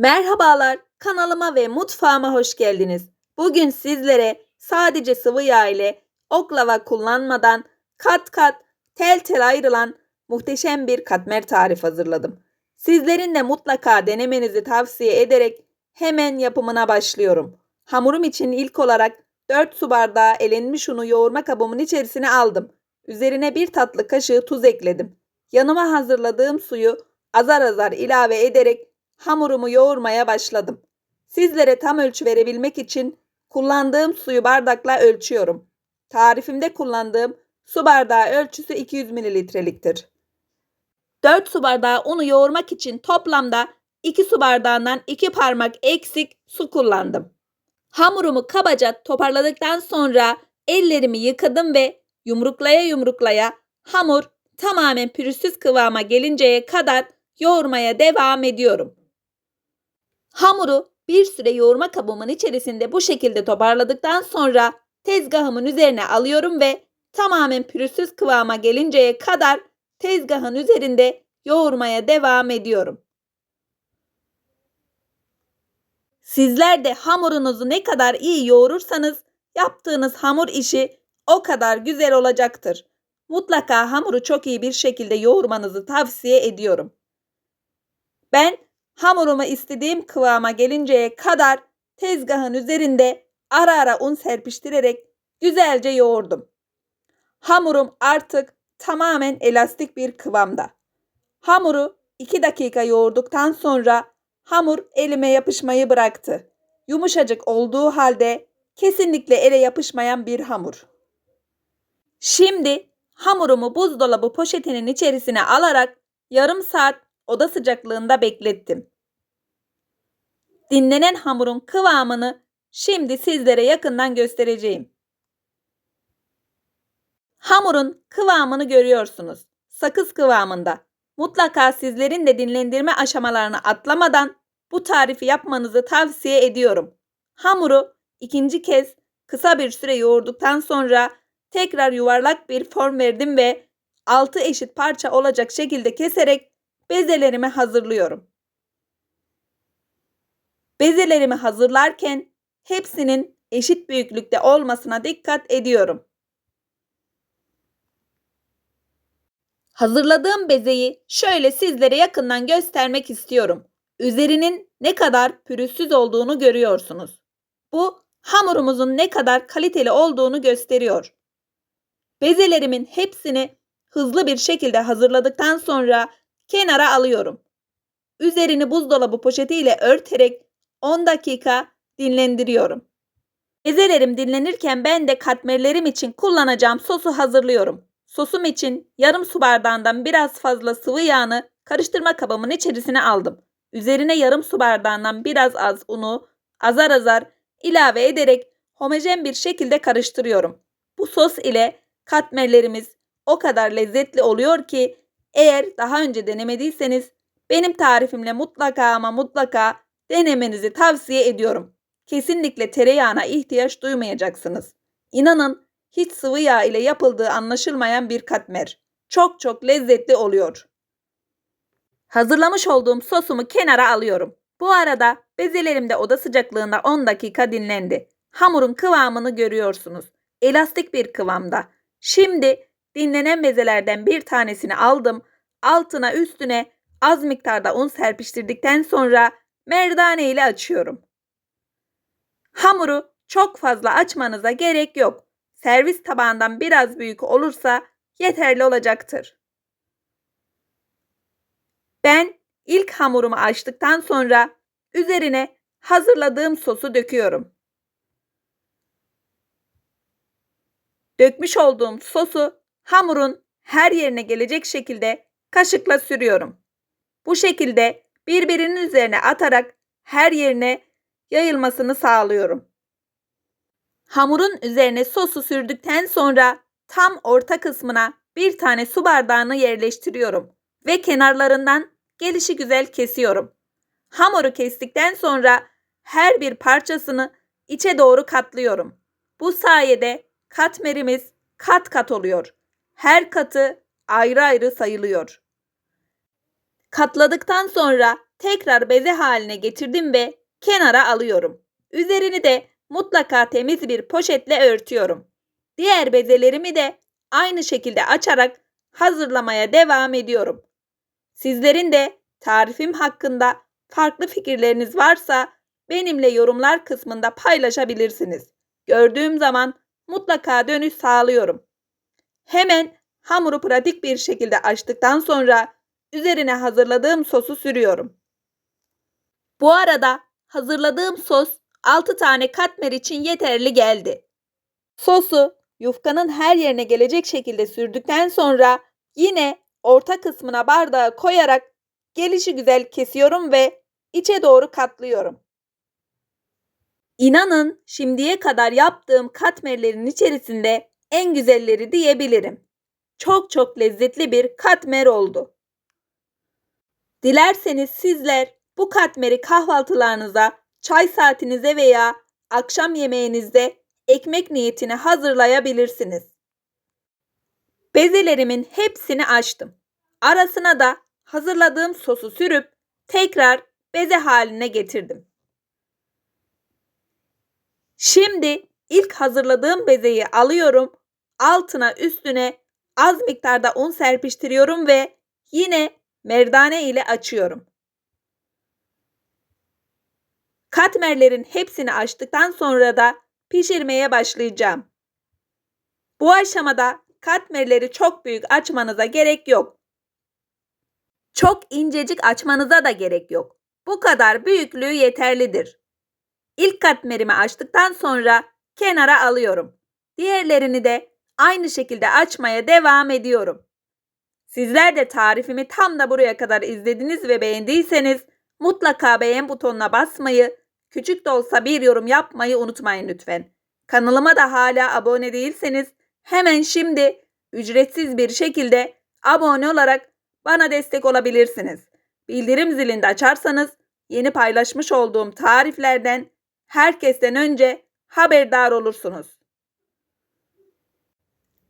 Merhabalar, kanalıma ve mutfağıma hoş geldiniz. Bugün sizlere sadece sıvı yağ ile oklava kullanmadan kat kat tel tel ayrılan muhteşem bir katmer tarifi hazırladım. Sizlerin de mutlaka denemenizi tavsiye ederek hemen yapımına başlıyorum. Hamurum için ilk olarak 4 su bardağı elenmiş unu yoğurma kabımın içerisine aldım. Üzerine bir tatlı kaşığı tuz ekledim. Yanıma hazırladığım suyu azar azar ilave ederek hamurumu yoğurmaya başladım. Sizlere tam ölçü verebilmek için kullandığım suyu bardakla ölçüyorum. Tarifimde kullandığım su bardağı ölçüsü 200 mililitreliktir. 4 su bardağı unu yoğurmak için toplamda 2 su bardağından 2 parmak eksik su kullandım. Hamurumu kabaca toparladıktan sonra ellerimi yıkadım ve yumruklaya yumruklaya hamur tamamen pürüzsüz kıvama gelinceye kadar yoğurmaya devam ediyorum. Hamuru bir süre yoğurma kabımın içerisinde bu şekilde toparladıktan sonra tezgahımın üzerine alıyorum ve tamamen pürüzsüz kıvama gelinceye kadar tezgahın üzerinde yoğurmaya devam ediyorum. Sizler de hamurunuzu ne kadar iyi yoğurursanız yaptığınız hamur işi o kadar güzel olacaktır. Mutlaka hamuru çok iyi bir şekilde yoğurmanızı tavsiye ediyorum. Ben hamurumu istediğim kıvama gelinceye kadar tezgahın üzerinde ara ara un serpiştirerek güzelce yoğurdum. Hamurum artık tamamen elastik bir kıvamda. Hamuru 2 dakika yoğurduktan sonra hamur elime yapışmayı bıraktı. Yumuşacık olduğu halde kesinlikle ele yapışmayan bir hamur. Şimdi hamurumu buzdolabı poşetinin içerisine alarak yarım saat oda sıcaklığında beklettim. Dinlenen hamurun kıvamını şimdi sizlere yakından göstereceğim. Hamurun kıvamını görüyorsunuz. Sakız kıvamında. Mutlaka sizlerin de dinlendirme aşamalarını atlamadan bu tarifi yapmanızı tavsiye ediyorum. Hamuru ikinci kez kısa bir süre yoğurduktan sonra tekrar yuvarlak bir form verdim ve 6 eşit parça olacak şekilde keserek bezelerimi hazırlıyorum. Bezelerimi hazırlarken hepsinin eşit büyüklükte olmasına dikkat ediyorum. Hazırladığım bezeyi şöyle sizlere yakından göstermek istiyorum. Üzerinin ne kadar pürüzsüz olduğunu görüyorsunuz. Bu hamurumuzun ne kadar kaliteli olduğunu gösteriyor. Bezelerimin hepsini hızlı bir şekilde hazırladıktan sonra kenara alıyorum. Üzerini buzdolabı poşetiyle örterek 10 dakika dinlendiriyorum. Bezelerim dinlenirken ben de katmerlerim için kullanacağım sosu hazırlıyorum. Sosum için yarım su bardağından biraz fazla sıvı yağını karıştırma kabımın içerisine aldım. Üzerine yarım su bardağından biraz az unu azar azar ilave ederek homojen bir şekilde karıştırıyorum. Bu sos ile katmerlerimiz o kadar lezzetli oluyor ki eğer daha önce denemediyseniz benim tarifimle mutlaka ama mutlaka denemenizi tavsiye ediyorum. Kesinlikle tereyağına ihtiyaç duymayacaksınız. İnanın hiç sıvı yağ ile yapıldığı anlaşılmayan bir katmer. Çok çok lezzetli oluyor. Hazırlamış olduğum sosumu kenara alıyorum. Bu arada bezelerim de oda sıcaklığında 10 dakika dinlendi. Hamurun kıvamını görüyorsunuz. Elastik bir kıvamda. Şimdi dinlenen bezelerden bir tanesini aldım. Altına üstüne az miktarda un serpiştirdikten sonra merdane ile açıyorum. Hamuru çok fazla açmanıza gerek yok. Servis tabağından biraz büyük olursa yeterli olacaktır. Ben ilk hamurumu açtıktan sonra üzerine hazırladığım sosu döküyorum. Dökmüş olduğum sosu hamurun her yerine gelecek şekilde kaşıkla sürüyorum. Bu şekilde birbirinin üzerine atarak her yerine yayılmasını sağlıyorum. Hamurun üzerine sosu sürdükten sonra tam orta kısmına bir tane su bardağını yerleştiriyorum ve kenarlarından gelişi güzel kesiyorum. Hamuru kestikten sonra her bir parçasını içe doğru katlıyorum. Bu sayede katmerimiz kat kat oluyor. Her katı ayrı ayrı sayılıyor. Katladıktan sonra tekrar beze haline getirdim ve kenara alıyorum. Üzerini de mutlaka temiz bir poşetle örtüyorum. Diğer bezelerimi de aynı şekilde açarak hazırlamaya devam ediyorum. Sizlerin de tarifim hakkında farklı fikirleriniz varsa benimle yorumlar kısmında paylaşabilirsiniz. Gördüğüm zaman mutlaka dönüş sağlıyorum. Hemen hamuru pratik bir şekilde açtıktan sonra üzerine hazırladığım sosu sürüyorum. Bu arada hazırladığım sos 6 tane katmer için yeterli geldi. Sosu yufkanın her yerine gelecek şekilde sürdükten sonra yine orta kısmına bardağı koyarak gelişi güzel kesiyorum ve içe doğru katlıyorum. İnanın şimdiye kadar yaptığım katmerlerin içerisinde en güzelleri diyebilirim. Çok çok lezzetli bir katmer oldu. Dilerseniz sizler bu katmeri kahvaltılarınıza, çay saatinize veya akşam yemeğinizde ekmek niyetine hazırlayabilirsiniz. Bezelerimin hepsini açtım. Arasına da hazırladığım sosu sürüp tekrar beze haline getirdim. Şimdi ilk hazırladığım bezeyi alıyorum. Altına üstüne az miktarda un serpiştiriyorum ve yine merdane ile açıyorum. Katmerlerin hepsini açtıktan sonra da pişirmeye başlayacağım. Bu aşamada katmerleri çok büyük açmanıza gerek yok. Çok incecik açmanıza da gerek yok. Bu kadar büyüklüğü yeterlidir. İlk katmerimi açtıktan sonra kenara alıyorum. Diğerlerini de aynı şekilde açmaya devam ediyorum. Sizler de tarifimi tam da buraya kadar izlediniz ve beğendiyseniz mutlaka beğen butonuna basmayı, küçük de olsa bir yorum yapmayı unutmayın lütfen. Kanalıma da hala abone değilseniz hemen şimdi ücretsiz bir şekilde abone olarak bana destek olabilirsiniz. Bildirim zilini de açarsanız yeni paylaşmış olduğum tariflerden herkesten önce haberdar olursunuz.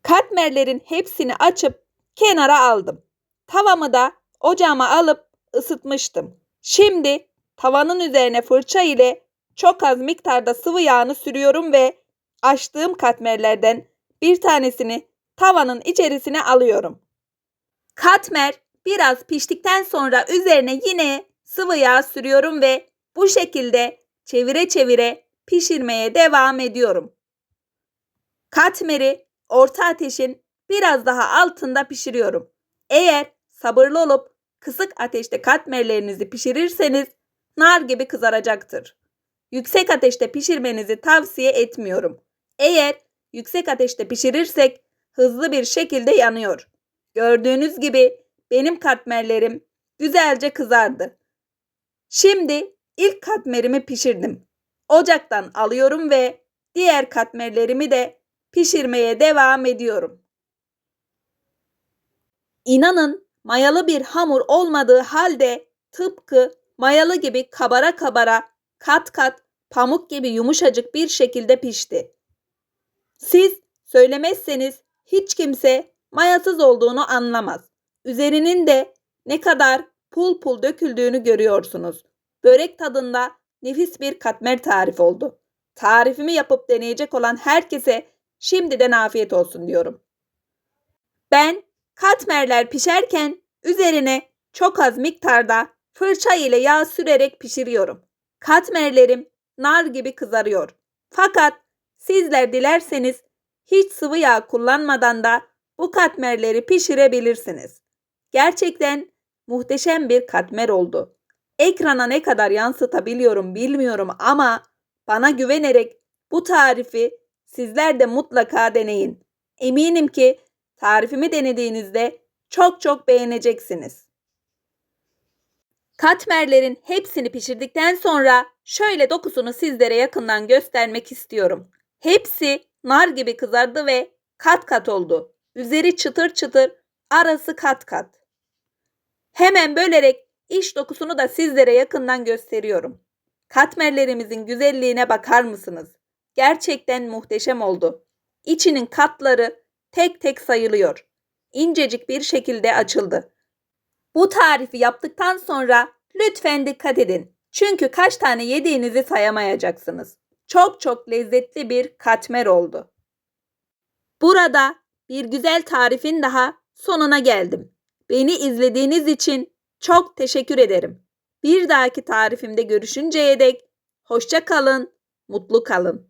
Katmerlerin hepsini açıp kenara aldım. Tavamı da ocağıma alıp ısıtmıştım. Şimdi tavanın üzerine fırça ile çok az miktarda sıvı yağını sürüyorum ve açtığım katmerlerden bir tanesini tavanın içerisine alıyorum. Katmer biraz piştikten sonra üzerine yine sıvı yağ sürüyorum ve bu şekilde çevire çevire pişirmeye devam ediyorum. Katmeri orta ateşin biraz daha altında pişiriyorum. Eğer sabırlı olup kısık ateşte katmerlerinizi pişirirseniz nar gibi kızaracaktır. Yüksek ateşte pişirmenizi tavsiye etmiyorum. Eğer yüksek ateşte pişirirsek hızlı bir şekilde yanıyor. Gördüğünüz gibi benim katmerlerim güzelce kızardı. Şimdi ilk katmerimi pişirdim. Ocaktan alıyorum ve diğer katmerlerimi de pişirmeye devam ediyorum. İnanın mayalı bir hamur olmadığı halde tıpkı mayalı gibi kabara kabara kat kat pamuk gibi yumuşacık bir şekilde pişti. Siz söylemezseniz hiç kimse mayasız olduğunu anlamaz. Üzerinin de ne kadar pul pul döküldüğünü görüyorsunuz. Börek tadında nefis bir katmer tarif oldu. Tarifimi yapıp deneyecek olan herkese şimdiden afiyet olsun diyorum. Ben katmerler pişerken üzerine çok az miktarda fırça ile yağ sürerek pişiriyorum. Katmerlerim nar gibi kızarıyor. Fakat sizler dilerseniz hiç sıvı yağ kullanmadan da bu katmerleri pişirebilirsiniz. Gerçekten muhteşem bir katmer oldu. Ekrana ne kadar yansıtabiliyorum bilmiyorum ama bana güvenerek bu tarifi sizler de mutlaka deneyin. Eminim ki tarifimi denediğinizde çok çok beğeneceksiniz. Katmerlerin hepsini pişirdikten sonra şöyle dokusunu sizlere yakından göstermek istiyorum. Hepsi nar gibi kızardı ve kat kat oldu. Üzeri çıtır çıtır, arası kat kat. Hemen bölerek iç dokusunu da sizlere yakından gösteriyorum. Katmerlerimizin güzelliğine bakar mısınız? Gerçekten muhteşem oldu. İçinin katları tek tek sayılıyor. İncecik bir şekilde açıldı. Bu tarifi yaptıktan sonra Lütfen dikkat edin. Çünkü kaç tane yediğinizi sayamayacaksınız. Çok çok lezzetli bir katmer oldu. Burada bir güzel tarifin daha sonuna geldim. Beni izlediğiniz için çok teşekkür ederim. Bir dahaki tarifimde görüşünceye dek hoşça kalın, mutlu kalın.